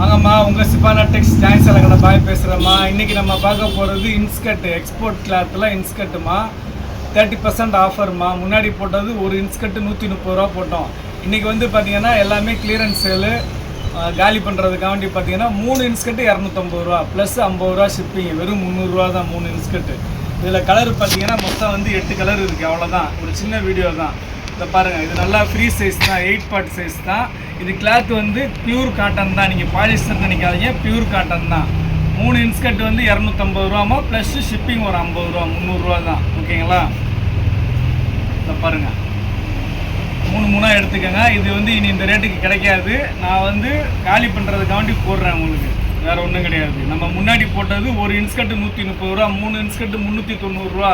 வாங்கம்மா உங்கள் சிபானா டெக்ஸ் ஜாயின் சலகனை பாய் பேசுகிறேம்மா இன்றைக்கி நம்ம பார்க்க போகிறது இன்ஸ்கர்ட் எக்ஸ்போர்ட் கிளாத்தில் இன்ஸ்கர்ட்டுமா தேர்ட்டி பர்சன்ட் ஆஃபர்மா முன்னாடி போட்டது ஒரு இன்ஸ்கர்ட்டு நூற்றி முப்பது ரூபா போட்டோம். இன்றைக்கி வந்து பார்த்தீங்கன்னா எல்லாமே கிளியரன்ஸ் சேலு காலி பண்ணுறதுக்காண்டி பார்த்தீங்கன்னா மூணு இன்ஸ்கர்ட்டு இரநூத்தம்பது ரூபா ப்ளஸ் ஐம்பது ரூபா ஷிப்பிங் வெறும் முந்நூறுரூவா தான் மூணு இன்ஸ்கர்ட்டு இதில் கலர் பார்த்தீங்கன்னா மொத்தம் வந்து எட்டு கலர் இருக்குது அவ்வளோதான் ஒரு சின்ன வீடியோ தான். இதை பாருங்கள் இது நல்லா ஃப்ரீ சைஸ் தான் எயிட் பார்ட் சைஸ் தான். இது கிளாத் வந்து பியூர் காட்டன் தான். நீங்கள் பாலிஸ்டர் நினைக்காதீங்க பியூர் காட்டன் தான். மூணு இன்ஸ்கட் வந்து இரநூத்தம்பது ரூபாமா ப்ளஸ் ஷிப்பிங் ஒரு ஐம்பது ரூபா முந்நூறுரூவா தான். ஓகேங்களா இதை பாருங்கள் மூணு மூணாக எடுத்துக்கோங்க. இது வந்து இனி இந்த ரேட்டுக்கு கிடைக்காது. நான் வந்து காலி பண்ணுறதுக்காண்டி போடுறேன் உங்களுக்கு. வேறு ஒன்றும் கிடையாது. நம்ம முன்னாடி போட்டது ஒரு இன்ஸ்கட்டு நூற்றி முப்பது ரூபா மூணு இன்ஸ்கர்ட்டு முந்நூற்றி தொண்ணூறுரூவா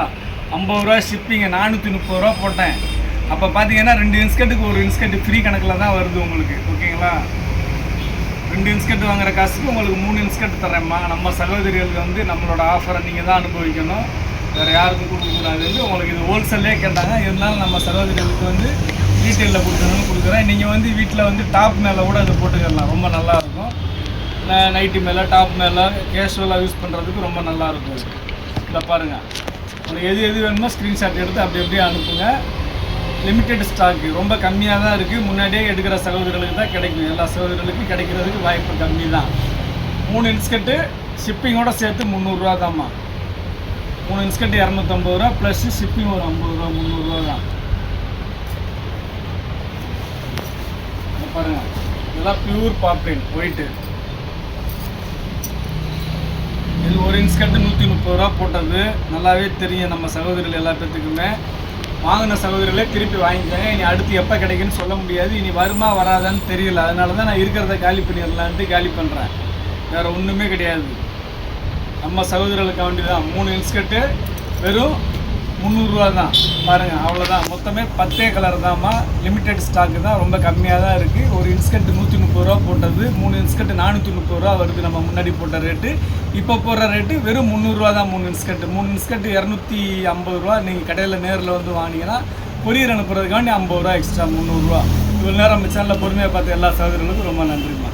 ஐம்பது ரூபா ஷிப்பிங்கை நானூற்றி முப்பது ரூபா போட்டேன். அப்போ பார்த்தீங்கன்னா ரெண்டு இன்ஸ்கர்ட்டுக்கு ஒரு இன்ஸ்கர்ட் ஃப்ரீ கணக்கில் தான் வருது உங்களுக்கு ஓகேங்களா? ரெண்டு இன்ஸ்கர்ட் வாங்குற காசுக்கு உங்களுக்கு மூணு இன்ஸ்கர்ட் தரேம்மா நம்ம சகோதரிகளுக்கு வந்து நம்மளோட ஆஃபரை நீங்கள் தான் அனுபவிக்கணும். வேறு யாருக்கும் கொடுக்கக்கூடாதுன்னு உங்களுக்கு இது ஹோல்சேல்லே கேட்டாங்க. இருந்தாலும் நம்ம சகோதரிகளுக்கு வந்து ரீட்டெயிலில் கொடுக்கணும்னு கொடுக்குறேன். நீங்கள் வந்து வீட்டில் வந்து டாப் மேலே கூட அதை போட்டுக்கலாம். ரொம்ப நல்லாயிருக்கும் நைட்டு மேலே டாப் மேலே கேஷுவலாக யூஸ் பண்ணுறதுக்கு ரொம்ப நல்லாயிருக்கும் இதை பாருங்கள் உங்களுக்கு எது எது வேணுமோ ஸ்க்ரீன்ஷாட் எடுத்து அப்படி அப்படியே அனுப்புங்க. லிமிட்டெட் ஸ்டாக்கு ரொம்ப கம்மியாக தான் இருக்குது முன்னாடியே எடுக்கிற சகோதரர்களுக்கு தான் கிடைக்கும். எல்லா சகோதரர்களுக்கும் கிடைக்கிறதுக்கு வாய்ப்பு கம்மி தான் மூணு இன்ஸ்கட்டு ஷிப்பிங்கோட சேர்த்து முந்நூறுரூவா தான்மா மூணு இன்ஸ்கட்டு இரநூத்தம்பது ரூபா ப்ளஸ் ஷிப்பிங் ஒரு ஐம்பது ரூபா முந்நூறுரூவா தான். பாருங்கள் பாருங்க. இதெல்லாம் பியூர் பாப்ளின் ஒயிட்டு இது ஒரு இன்ஸ்கட்டு நூற்றி முப்பது ரூபா போட்டது. நல்லாவே தெரியும் நம்ம சகோதரிகள் எல்லா பேர்த்துக்குமே வாங்கின சகோதரர்களே திருப்பி வாங்கிக்கோங்க. இனி அடுத்து எப்போ கிடைக்குன்னு சொல்ல முடியாது. இனி வருமா வராதான்னு தெரியல. அதனால தான் நான் இருக்கிறத காலி பண்ணிடலான்ட்டு காலி பண்ணுறேன் வேறு ஒன்றுமே கிடையாது. நம்ம சகோதரர்களுக்கு வேண்டி தான் மூணு இன்ஸ்கர்ட்டு வெறும் முந்நூறுரூவா தான் பாருங்கள் அவ்வளோதான் மொத்தமே பத்தே கலர் தான்மா. லிமிட்டெட் ஸ்டாக்கு தான். ரொம்ப கம்மியாக தான் இருக்குது ஒரு இன்ஸ்கர்ட் நூற்றி முப்பது ரூபா போட்டது. மூணு இன்ஸ்கர்ட் நானூற்றி முப்பது ரூபா வருது நம்ம முன்னாடி போட்ட ரேட்டு இப்போ போடுற ரேட்டு வெறும் முந்நூறுரூவா தான் மூணு இன்ஸ்கட்டு மூணு இன்ஸ்கட்டு இரநூத்தி ஐம்பது ரூபா நீங்கள் கடையில் நேரில் வந்து வாங்கினீங்கன்னா கொரியர் அனுப்புறதுக்காண்டி ஐம்பது ரூபா எக்ஸ்ட்ரா முந்நூறுரூவா. இவ்வளோ நேரம் நம்ம சேனலில் பொறுமையாக பார்த்த எல்லா சகோதரர்களுக்கும் ரொம்ப நன்றிம்மா.